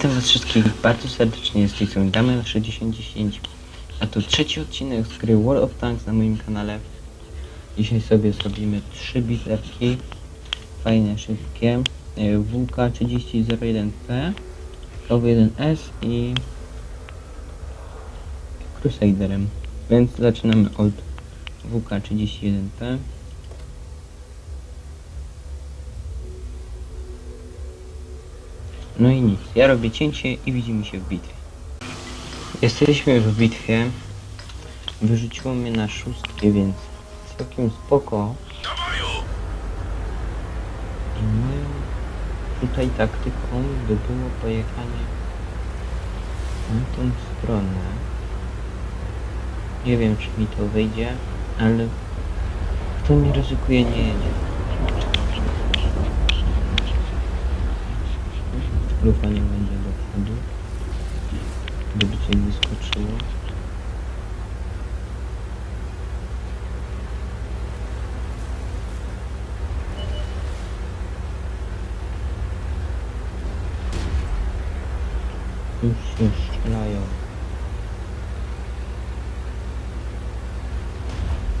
Witam was wszystkich bardzo serdecznie, z tej strony Damian6010 A to trzeci odcinek z gry World of Tanks na moim kanale. Dzisiaj sobie zrobimy trzy bitewki Fajne, szybkie e, WK3001P KW1S i Crusaderem. Więc zaczynamy od WK31P No i nic, ja robię cięcie i widzimy się w bitwie. Jesteśmy już w bitwie. Wyrzuciło mnie na szóstkę, więc całkiem spoko. I moją tutaj taktyką by było pojechanie na tą stronę. Nie wiem, czy mi to wyjdzie, ale kto nie ryzykuje, nie jedzie. Lufa nie będzie do przodu. Gdyby coś wyskoczyło. Już się strzelają.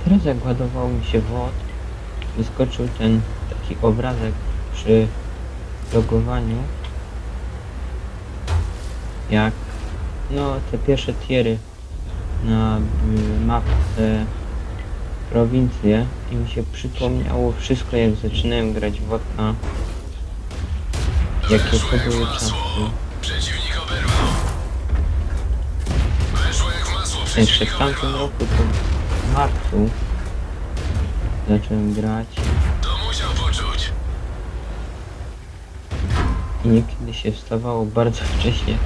Teraz jak ładował mi się wod, wyskoczył ten taki obrazek przy logowaniu jak? No te pierwsze tiery na y, mapce prowincje i mi się przypomniało wszystko jak zaczynałem grać w WOTA jakie to były czasy. Jeszcze w tamtym roku to w marcu zacząłem grać. I niekiedy się wstawało bardzo wcześnie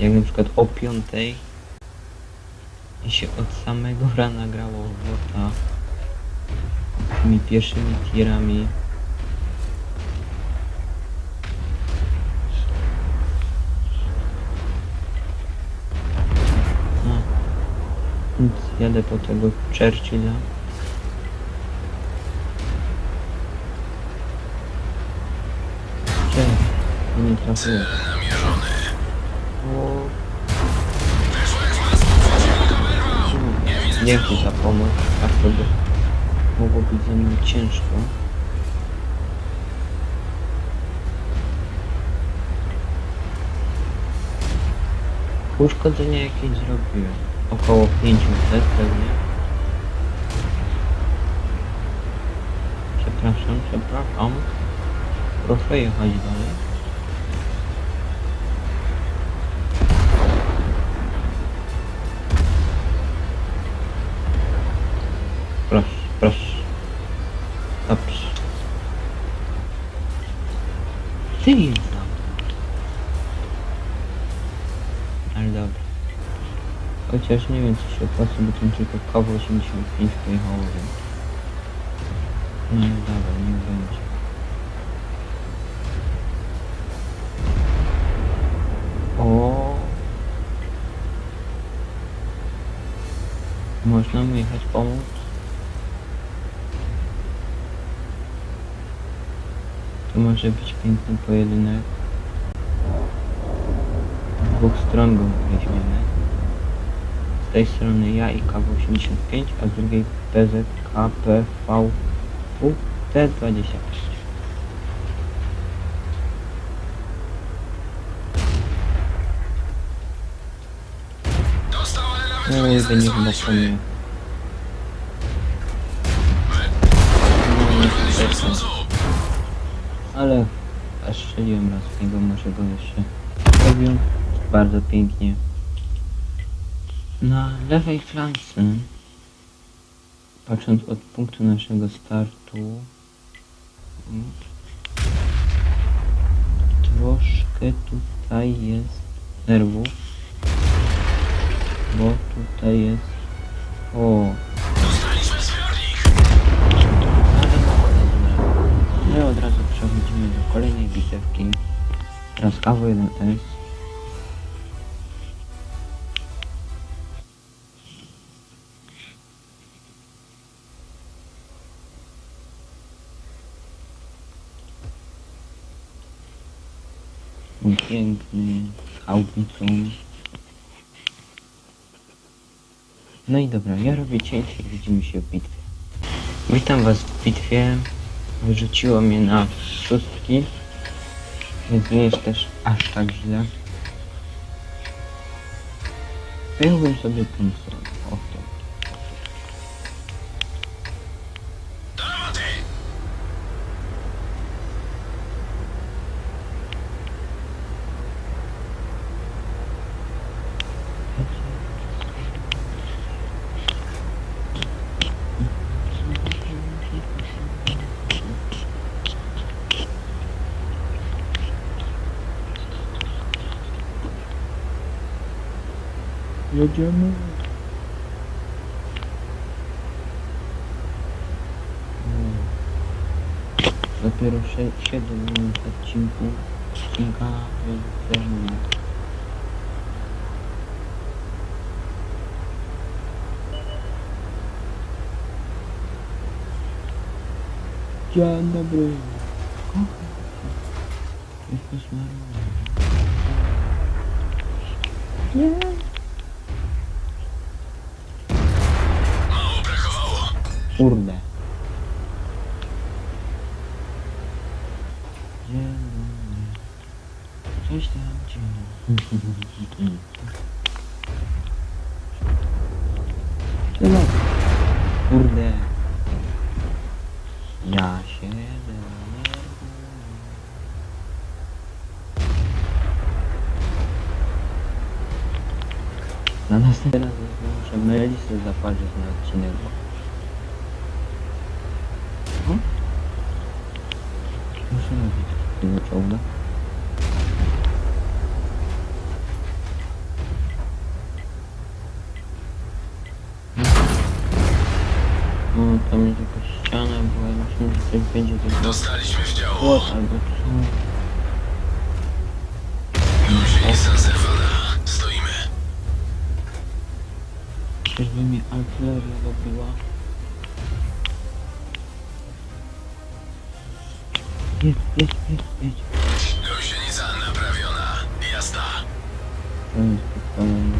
jak na przykład o 5 i się od samego rana grało w WOTA tymi pierwszymi tierami No. Więc jadę po tego Churchilla. Cześć, nie trafiłem. Dzięki za pomoc, a to by mogło być za mnie ciężko. Uszkodzenia jakieś zrobiłem. Około 500 pewnie. Przepraszam, przepraszam. Proszę jechać dalej. Proszę. Dobrze. Ty za mną. Ale dobra. Chociaż nie wiem co się opłaca, bo tam tylko koło 85 pojechało, więc... No i dobra, niech będzie. O. Można mu jechać pomóc? To może być piękny pojedynek. Dwóch stron go weźmiemy. Z tej strony ja i KW85, a z drugiej PZKPV T25. Dostał, ale nawet No i chyba po. Ale aż strzeliłem raz w niego, może go jeszcze robił bardzo pięknie. Na lewej flance, patrząc od punktu naszego startu, troszkę tutaj jest nerwów, bo tutaj jest, o, Dostaliśmy od razu przechodzimy do kolejnej bitewki. Teraz KW1S. Ups. piękny, chałupicą. No i dobra, ja robię cięcie i widzimy się w bitwie. Witam was w bitwie. Wyrzuciło mnie na szóstki, więc nie jest też aż tak źle. Wyjąłbym sobie tą Jedziemy. Dopiero 7 minut odcinku. Odcinka, więc wiemy. Dzień dobry. Kocham cię. Jest Kurde. Coś tam. Tyle. Kurde. Ja się denerwuję. Na następny raz muszę mylić, zapalić na odcinek. bo- Mhm. Muszę robić tego czołga. Tam jest jakaś ściana, bo ja myślę, że coś będzie tego Dostaliśmy w działo. albo co. Gąsienica zerwana. Stoimy. Czyżby mnie artyleria dobiła? Jedź, jedź, jedź, jedź. Gąsienica naprawiona. Jazda. To jest podpalone.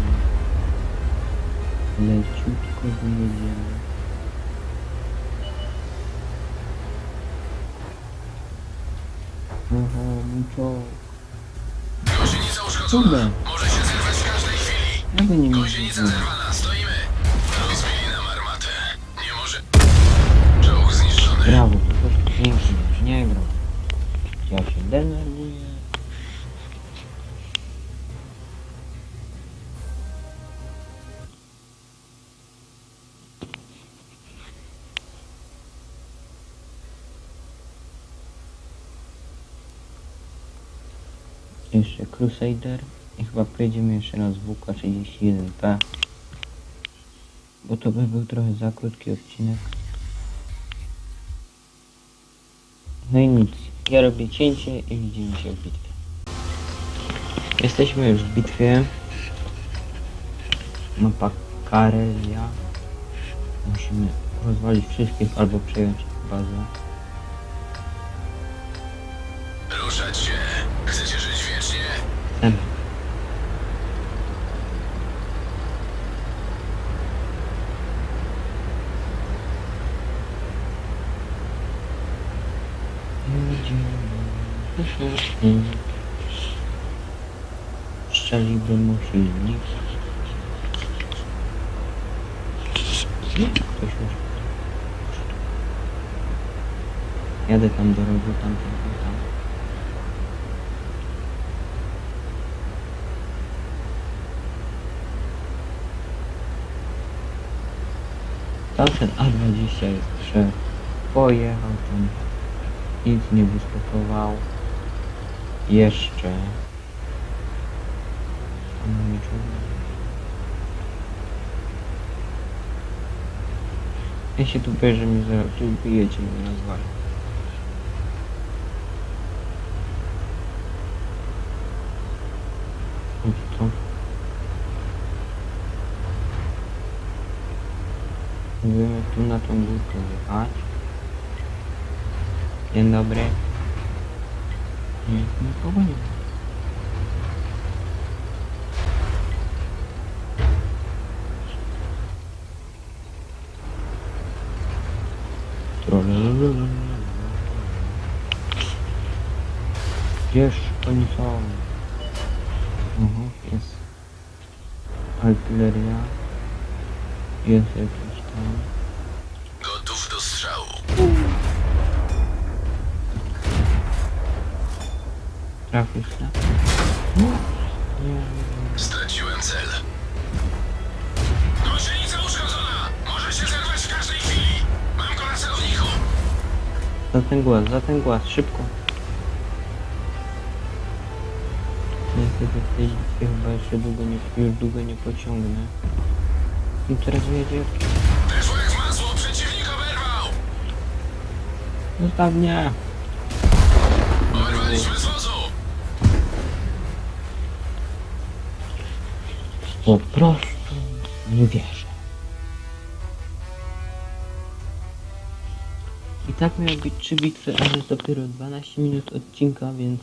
Leciutko wyjedziemy. Oho, mój czołg. Gąsienica uszkodzona. Może się zerwać w każdej chwili. ja nie Gąsienica zerwana. Stoimy. Wrogi zmieli nam armatę. Nie może... Czołg zniszczony. Brawo, pięknie, nie gram. Ja się denerwuję. Jeszcze Crusader i chyba pojedziemy jeszcze raz w WK31P. Bo to by był trochę za krótki odcinek. No i nic. Ja robię cięcie i widzimy się w bitwie. Jesteśmy już w bitwie. Mapa Karelia. Musimy rozwalić wszystkich albo przejąć bazę. Ktoś już. Jadę tam do rogu, tam, tam, tam, tam. Tamten A20 jest że pojechał tam, nic nie wystopował. Jeszcze. A no i czołg. Ja się tu boję, że mnie zaraz ubijecie mnie nazwali. Chodź tu. Próbujemy tu na tą górkę jechać. Dzień dobry. Nie, nikogo nie. Gdzież oni są? Mhm, jest artyleria. Jest jakiś tam. Gotów do strzału. Trafisz na? Nie, nie. Straciłem cel. Gąsienica uszkodzona! Może się zerwać w każdej chwili! Mam go na celowniku! Za ten głaz, za ten głaz, szybko. Niestety w tej bitwie chyba jeszcze długo nie, już długo nie pociągnę. I teraz jedzie. Weszło jak masło! Przeciwnik oberwał! Zostaw mnie! Oberwaliśmy z wozu! Po prostu nie wierzę. I tak miały być trzy bitwy, ale jest dopiero 12 minut odcinka, więc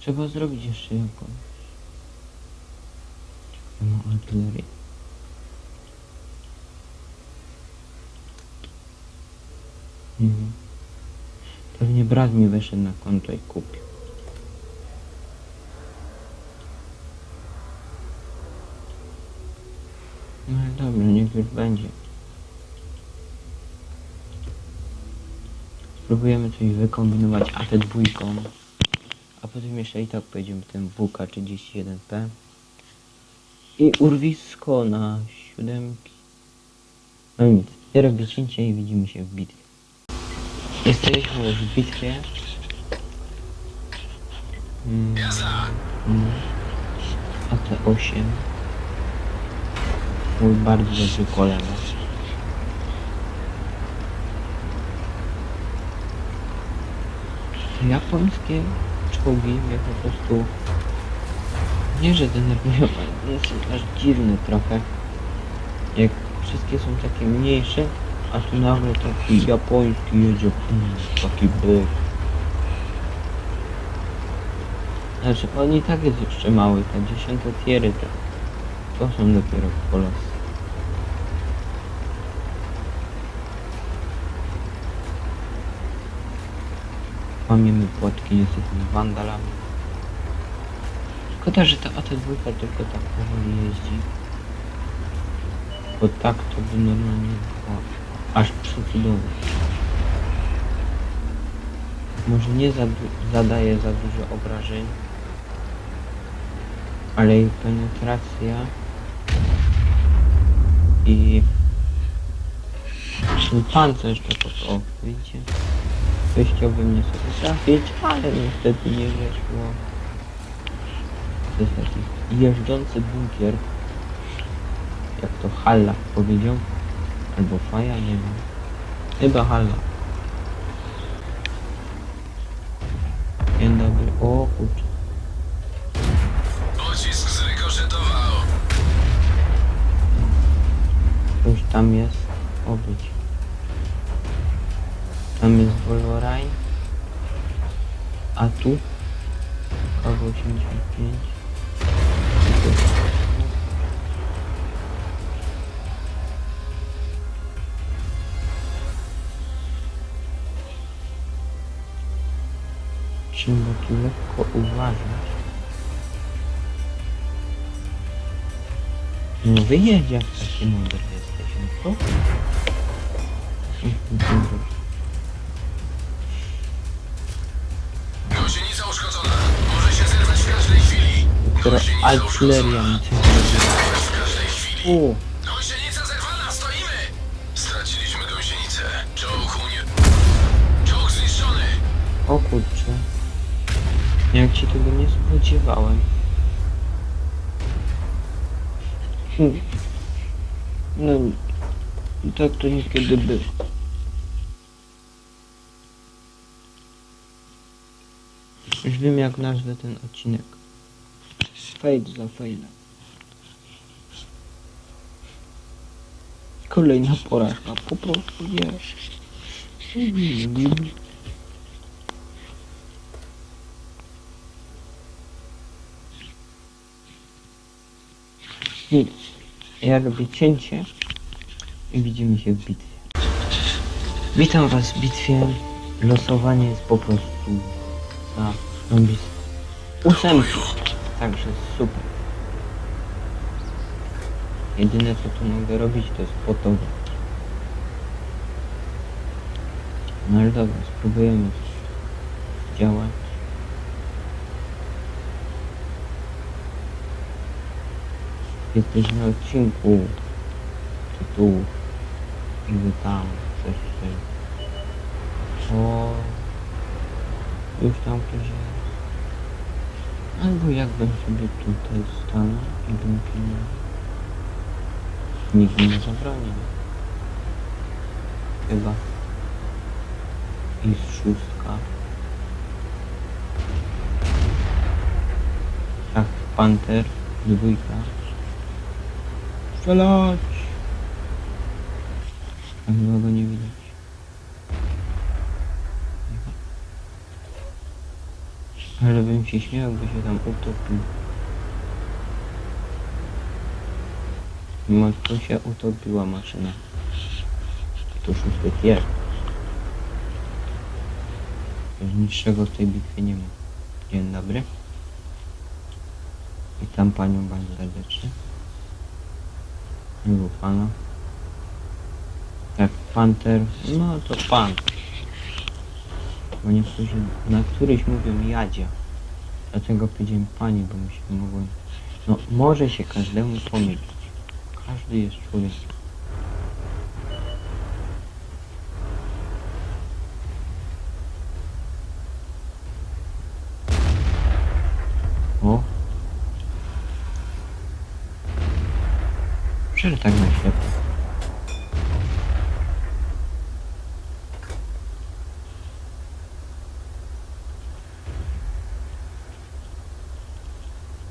trzeba zrobić jeszcze jakąś. No, artylerię. Mhm. Pewnie brat mi wyszedł na konto i kupił. No ale dobra, niech już będzie. Spróbujemy coś wykombinować AT dwójką. A potem jeszcze i tak pojedziemy tym WK31P. I urwisko na siódemki. No nic, dopiero wycięcie i widzimy się w bitwie. Jesteśmy w bitwie. Mm, mm. AT8. Mój bardzo dobry kolega. Japońskie czołgi mnie po prostu nie że denerwują, ale jest aż dziwny trochę. Jak wszystkie są takie mniejsze, a tu nagle taki japoński jedzie, mm, taki byk. Znaczy on i tak jest jeszcze mały, te dziesiąte tiery to, to są dopiero kolosy. Łamiemy płotki z wandalami. Szkoda, że ta AT2 tylko tak powoli jeździ. Bo tak to by normalnie było aż przecudowne. Może nie za, zadaje za dużo obrażeń, ale jej penetracja i pancerz to po o, widzicie? Ktoś chciałby mnie sobie trafić, ale niestety nie wyszło. To jest taki jeżdżący bunkier. Jak to Halla powiedział. Albo Faja, nie wiem. Chyba Halla. Dzień dobry. O kurczę. Pocisk zrykoszetował! Już tam jest obyć. Tam jest Wolverine. A tu? Kawa 85. Trzeba tu lekko uważać. No wyjedź jak taki mądry jesteś, no co? Każdej chwili! U, Gąsienica zerwana! Stoimy! Straciliśmy gąsienicę. Czołg unie... Czołg zniszczony! o kurczę. Jak się tego nie spodziewałem. Hmm. No, i tak to niekiedy było. Już wiem jak nazwę ten odcinek. Fade za failem. Kolejna porażka, po prostu nie. Nic. Ja robię cięcie i widzimy się w bitwie. Witam was w bitwie. Losowanie jest po prostu za robić ósemki. Także super. Jedyne co tu mogę robić to jest. No ale dobra, spróbujemy działać. Jesteś na odcinku tytułów i wy tam coś coś. O, już tam ktoś jest. Albo jakbym sobie tutaj stanął i bym pilnował. Nikt mi nie zabroni. Chyba. Jest szóstka. Tak, panter, dwójka. Strzelać! Chyba go nie widać. Ale bym się śmiał, jakby się tam utopił. Tu się utopiła maszyna. Tu szósty pier. Niczego w tej bitwie nie ma. Dzień dobry. Witam panią bardzo serdecznie. Miło pana. Tak, panter. No to pan. Bo niektórzy, na któryś mówią jadzia. Dlatego powiedziałem pani, bo mi się mogło... No, może się każdemu pomylić. Każdy jest człowiekiem. O! Przecież tak na ślepo.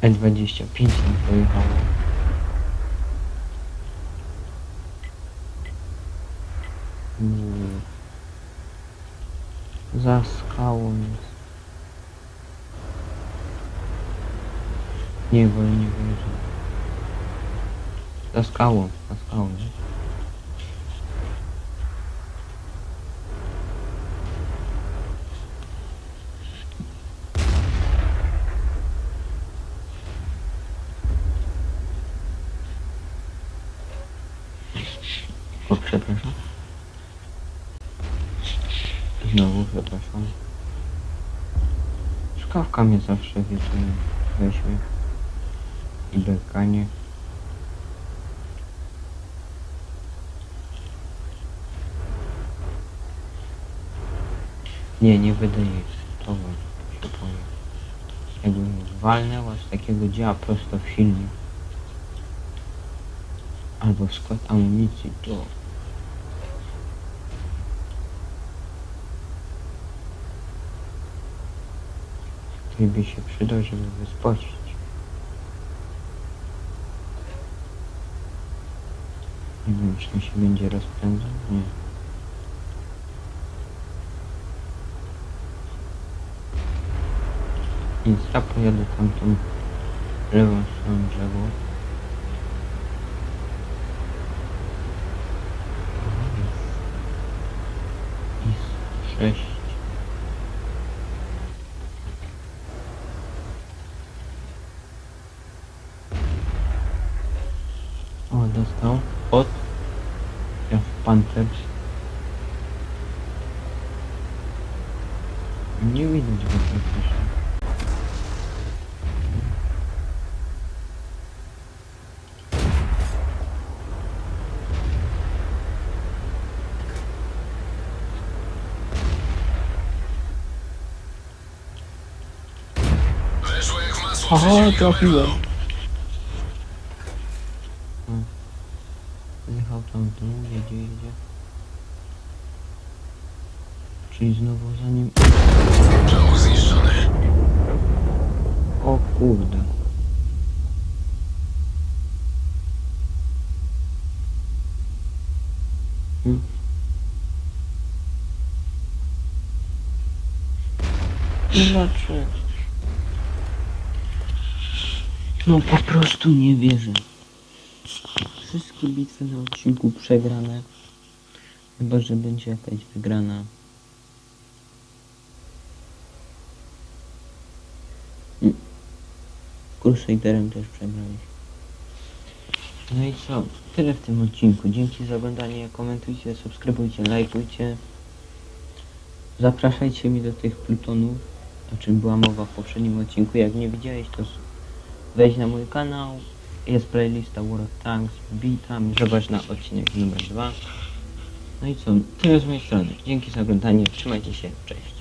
E25 tam pojechało. Mm. Za skałą jest. Nie, wolę nie wierzę. Za skałą, za skałą. nie? O, przepraszam. Znowu przepraszam. Szkawka mnie zawsze wieczorem weźmie. I bekanie. Nie, nie wydaje się. To się powiem. Jakbym walnęła z takiego dzieła prosto w silnik. Albo w skład amunicji, to... Który by się przydał, żeby wyspocić. Nie wiem, czy mi się będzie rozpędzał? Nie. Więc ja pojadę tamtą lewą stroną brzegu. Jest sześć. O, dostał. Od. Ja w pancerz. Nie widać go praktycznie. Weszło jak w masło Aha, trafiłem. Marlo. Zjechał tam tu, jedzie, jedzie. Czyli znowu za nim... Czołg zniszczony. O kurde. Hmm. Dlaczego? No po prostu nie wierzę. Wszystkie bitwy na odcinku przegrane. Chyba, że będzie jakaś wygrana. Mm. Crusaderem też przegraliśmy. No i co? Tyle w tym odcinku. Dzięki za oglądanie. Komentujcie, subskrybujcie, lajkujcie. Zapraszajcie mi do tych plutonów, o czym była mowa w poprzednim odcinku. Jak nie widziałeś, to wejdź na mój kanał. Jest playlista World of Tanks. Wbij tam zobacz na odcinek numer 2. No i co? Tyle z mojej strony. Dzięki za oglądanie. Trzymajcie się. Cześć.